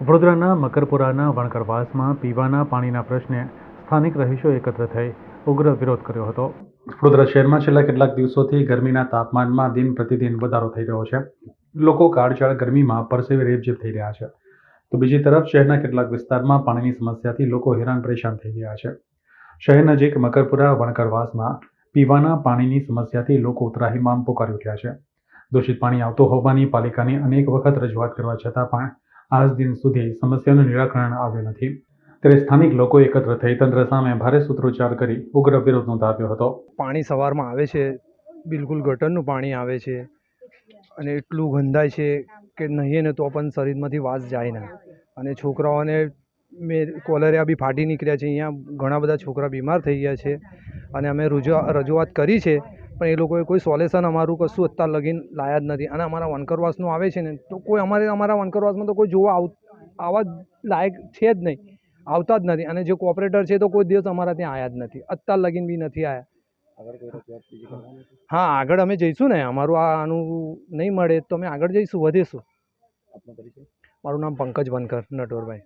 વડોદરાના મકરપુરાના વણકરવાસમાં પીવાના પાણીના પ્રશ્ને સ્થાનિક રહીશો એકત્ર થઈ ઉગ્ર વિરોધ કર્યો હતો. વડોદરા શહેરમાં છેલ્લા કેટલાક દિવસોથી ગરમીના તાપમાનમાં દિન પ્રતિદિન વધારો થઈ રહ્યો છે. લોકો કાળઝાળ ગરમીમાં પરસેવે રેબઝેબ થઈ રહ્યા છે. તો બીજી તરફ શહેરના કેટલાક વિસ્તારમાં પાણીની સમસ્યાથી લોકો હેરાન પરેશાન થઈ ગયા છે. શહેર નજીક મકરપુરા વણકરવાસમાં પીવાના પાણીની સમસ્યાથી લોકો ત્રાહિમામ પોકારી ઉઠ્યા છે. દૂષિત પાણી આવતું હોવાની પાલિકાની અનેક વખત રજૂઆત કરવા છતાં પણ આજ દિન સુધી સમસ્યાનું નિરાકરણ આવ્યું નથી. ત્યારે સ્થાનિક લોકો એકત્ર થઈ તંત્ર સામે ભારે સૂત્રોચ્ચાર કરી ઉગ્ર વિરોધ નોંધાવ્યો હતો. પાણી સવારમાં આવે છે, બિલકુલ ગટરનું પાણી આવે છે અને એટલું ગંધાય છે કે નહીં ને તો પણ શરીરમાંથી વાસ જાય ના. અને છોકરાઓને મેં કોલેરિયા બી ફાટી નીકળ્યા છે, અહીંયા ઘણા બધા છોકરા બીમાર થઈ ગયા છે. અને અમે રજૂઆ રજૂઆત કરી છે પણ એ લોકોએ કોઈ સોલ્યુશન અમારું કશું અત્યાર લગીન લાયા જ નથી. અને અમારા વનકરવાસનું આવે છે ને તો કોઈ અમારે અમારા વનકરવાસમાં તો કોઈ જોવા આવવા આવા લાયક છે જ નહીં. આવતા જ નથી. અને જે કોઓપરેટર છે તો કોઈ દિવસ અમારા ત્યાં આવ્યા જ નથી. અત્યાર લગીન બી નથી આવ્યા હા આગળ અમે જઈશું ને. અમારું આ આનું નહીં મળે તો અમે આગળ જઈશું વધીશું. મારું નામ પંકજ વનકર નટવરભાઈ.